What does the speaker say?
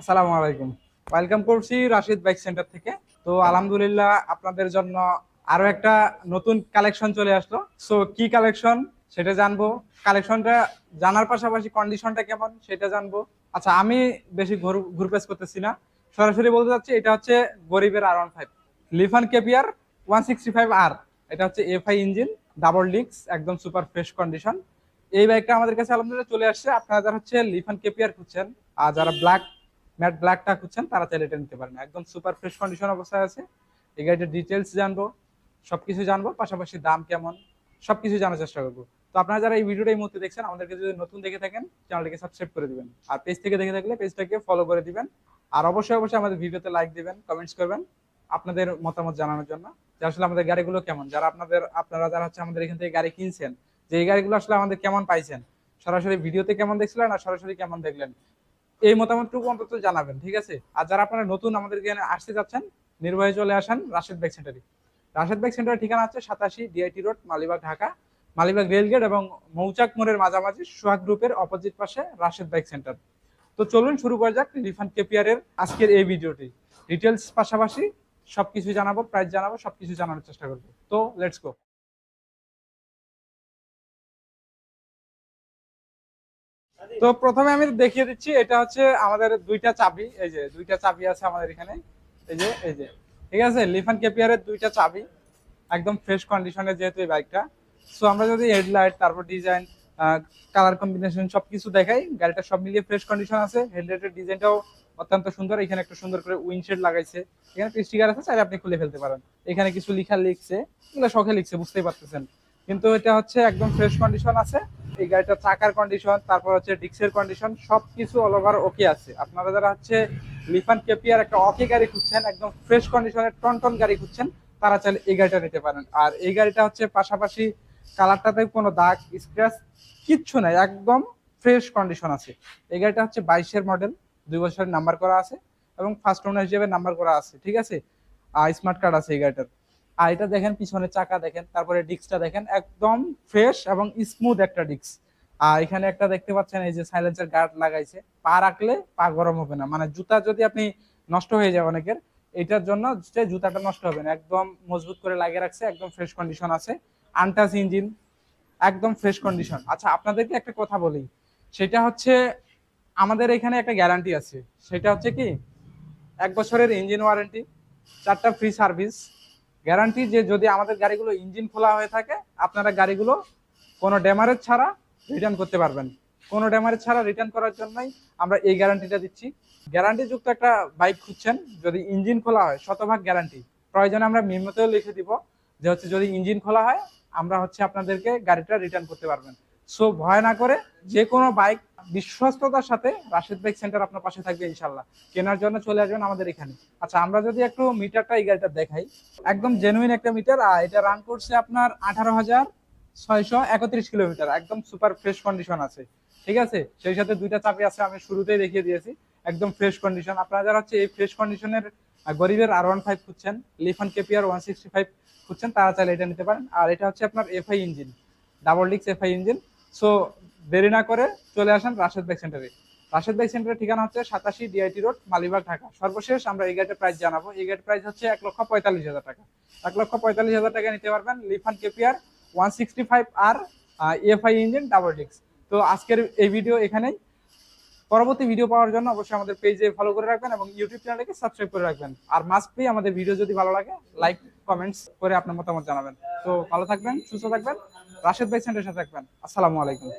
আসসালামু আলাইকুম। ওয়েলকাম করছি রাশিদ বাইক সেন্টার থেকে। তো আলহামদুলিল্লাহ আপনাদের জন্য আরও একটা নতুন কালেকশন চলে আসলো। সো কি কালেকশন সেটা জানব। কালেকশনটা জানার পাশাপাশি কন্ডিশনটা কেমন? সেটা জানব। আচ্ছা আমি বেশি ঘুর ঘুরপেস করতেছি না। সরাসরি বলতে চাচ্ছি, এটা হচ্ছে গরিবের R one five Lifan KPR one sixty five আর এটা হচ্ছে এফআই ইঞ্জিন ডাবল ডিক্স একদম সুপার ফ্রেশ কন্ডিশন এই বাইকটা আমাদের কাছে আলহামদুলিল্লাহ চলে আসছে। আপনারা যারা হচ্ছে লিফান কেপিয়ার খুঁজছেন, আর যারা ব্ল্যাক ম্যাট ব্ল্যাকটা খুঁজছেন, তারা চাইলে এটা নিতে পারেন। একদম সুপার ফ্রেশ কন্ডিশন অবস্থায় আছে। এই গাড়িটার ডিটেলস জানব, সবকিছু জানব, পাশাপাশি দাম কেমন, সবকিছু জানার চেষ্টা করব। তো আপনারা যারা এই ভিডিওটা এই মুহূর্তে দেখছেন, আমাদেরকে যদি নতুন দেখে থাকেন, চ্যানেলটিকে সাবস্ক্রাইব করে দিবেন। আর পেজ থেকে দেখে থাকলে পেজটাকে ফলো করে দিবেন। আর অবশ্যই অবশ্যই আমাদের ভিডিওতে লাইক দিবেন কমেন্টস করবেন, আপনাদের মতামত জানানোর জন্য। যে আসলে আমাদের গাড়িগুলো কেমন, যারা আপনাদের, আপনারা যারা হচ্ছে আমাদের এখান থেকে গাড়ি কিনছেন, যে এই গাড়িগুলো আসলে আমাদের কেমন পাইছেন, সরাসরি ভিডিওতে কেমন দেখছিলেন আর সরাসরি কেমন দেখলেন? এই মতামতটুকু অন্তত জানাবেন, ঠিক আছে? আর যারা আপনারা নতুন আমাদের এখানে আসতে যাচ্ছেন, নির্বাহী চলে আসেন রাশেদ বাইক সেন্টারে। রাশেদ বাইক সেন্টারের ঠিকানা আছে সাতাশি DIT road, Malibagh, Dhaka. Malibagh rail gate এবং মৌচাক মোড়ের মাঝামাঝি সোহাগ গ্রুপের অপোজিট পাশে রাশেদ বাইক সেন্টার। তো চলুন শুরু করা যাক রিফান্ড কেপিয়ারের আজকের এই ভিডিওটি। ডিটেলস পাশাপাশি সবকিছু জানাব প্রাইস জানাব, সবকিছু জানানোর চেষ্টা করব। তো লেটস গো তো প্রথমে আমি দেখিয়ে দিচ্ছি, এটা হচ্ছে আমাদের দুইটা চাবি, এই যে দুইটা চাবি আছে আমাদের এখানে, এই যে এই যে। ঠিক আছে, লিফান কেপিয়ারের দুইটা চাবি, একদম ফ্রেশ কন্ডিশনে যেহেতু এই বাইকটা। সো আমরা যদি হেডলাইট তারপর ডিজাইন কালার কম্বিনেশন সবকিছু দেখাই, গাড়িটা সব মিলিয়ে ফ্রেশ কন্ডিশন আছে। হেডলাইটের ডিজাইনটাও অত্যন্ত সুন্দর, এখানে একটা সুন্দর করে উইন্ডশেড লাগাইছে। এখানে স্টিকার আছে, চাইলে আপনি খুলে ফেলতে পারেন। এখানে কিছু লেখা লিখছে, এগুলো শখে লিখছে, বুঝতেই পারতেছেন। কিন্তু এটা হচ্ছে একদম ফ্রেশ কন্ডিশন আছে। এই গাড়িটার চাকার কন্ডিশন তারপর হচ্ছে ডিক্সের কন্ডিশন সবকিছু অল ওভার ওকে আছে। আপনারা যারা হচ্ছে লিফান কেপিয়ার একটা অকে গাড়ি খুঁজছেন, একদম ফ্রেশ কন্ডিশনের টন টন গাড়ি খুঁজছেন, তারা চাইলে এই গাড়িটা নিতে পারেন। আর এই গাড়িটা হচ্ছে পাশাপাশি কালারটাতে কোনো দাগ স্ক্র্যাচ কিচ্ছু নাই, একদম ফ্রেশ কন্ডিশন আছে। এই গাড়িটা হচ্ছে বাইশের মডেল দুই বছরের নাম্বার করা আছে এবং ফার্স্ট ওনার হিসেবে নাম্বার করা আছে, ঠিক আছে? আর স্মার্ট কার্ড আছে এই গাড়িটার। আর এটা দেখেন পিছনে চাকা দেখেন, তারপরে ডিস্কটা দেখেন, একদম ফ্রেশ এবং স্মুথ একটা ডিস্ক। আর এখানে একটা দেখতে পাচ্ছেন, এই যে সাইলেন্সের গার্ড লাগাইছে। পা রাখলে পা গরম হবে না। মানে জুতা যদি আপনি নষ্ট হয়ে যায় অনেকের, এটার জন্য যে জুতাটা নষ্ট হবে না। একদম মজবুত করে লাগিয়ে রাখছে, একদম ফ্রেশ কন্ডিশন আছে। আনটাচ ইঞ্জিন একদম ফ্রেশ কন্ডিশন আচ্ছা আপনাদেরকে একটা কথা বলি। সেটা হচ্ছে, আমাদের এখানে একটা গ্যারান্টি আছে। সেটা হচ্ছে কি, এক বছরের ইঞ্জিন ওয়ারেন্টি চারটা ফ্রি সার্ভিস গ্যারান্টি যে যদি আমাদের গাড়িগুলো ইঞ্জিন খোলা হয়ে থাকে, আপনারা গাড়িগুলো কোনো ড্যামারেজ ছাড়া রিটার্ন করতে পারবেন। কোনো ড্যামারেজ ছাড়া রিটার্ন করার জন্যই আমরা এই গ্যারান্টিটা দিচ্ছি। গ্যারান্টিযুক্ত একটা বাইক খুঁজছেন, যদি ইঞ্জিন খোলা হয়, শতভাগ গ্যারান্টি। প্রয়োজনে আমরা মেমোতেও লিখে দিব যে হচ্ছে যদি ইঞ্জিন খোলা হয়, আমরা হচ্ছে আপনাদেরকে গাড়িটা রিটার্ন করতে পারবেন। সো ভয় না করে যে কোনো বাইক বিশ্বস্ততার সাথে রাশেদ বাইক সেন্টার আপনার পাশে থাকবে ইনশাল্লাহ। কেনার জন্য চলে আসবেন আমাদের এখানে। আচ্ছা আমরা যদি একটু মিটারটা এই গাড়িটা দেখাই। একদম জেনুইন একটা মিটার আর এটা রান করছে আপনার আঠারো হাজার ছয়শো একত্রিশ কিলোমিটার। একদম সুপার ফ্রেশ কন্ডিশন আছে। ঠিক আছে? সেই সাথে দুইটা চাবি আছে, আমি শুরুতেই দেখিয়ে দিয়েছি। একদম ফ্রেশ কন্ডিশন আপনারা যারা হচ্ছে এই ফ্রেশ কন্ডিশনের গরিবের আর ওয়ান ফাইভ খুঁজছেন Lifan KPR one sixty five খুঁজছেন, তারা চাইলে এটা নিতে পারেন। আর এটা হচ্ছে আপনার এফআই ইঞ্জিন ডাবল ডিক্স এফআই ইঞ্জিন সো দেরি না করে চলে আসেন রাশেদ বাইক সেন্টারে রাশেদ বাইক সেন্টারের ঠিকানা হচ্ছে সাতাশি ডিআইটি রোড মালিবাগ, ঢাকা। সর্বশেষ আমরা এই গাড়িটার প্রাইস জানাব। এই গাড়ির প্রাইস হচ্ছে এক লক্ষ পঁয়তাল্লিশ হাজার টাকা। এক লক্ষ পঁয়তাল্লিশ হাজার টাকা নিতে পারবেন Lifan KPR one sixty five আর এফআই ইঞ্জিন ডাবল ডিক্স তো আজকের এই ভিডিও এখানেই। পরবর্তী ভিডিও পাওয়ার জন্য অবশ্যই আমাদের পেজে ফলো করে রাখবেন এবং ইউটিউব চ্যানেলকে সাবস্ক্রাইব করে রাখবেন। আর মাস্ট বি আমাদের ভিডিও যদি ভালো লাগে লাইক কমেন্টস করে আপনার মতামত জানাবেন। তো ভালো থাকবেন, সুস্থ থাকবেন। রাশেদ ভাই সেন্টারের সাথে থাকবেন। আসসালামু আলাইকুম।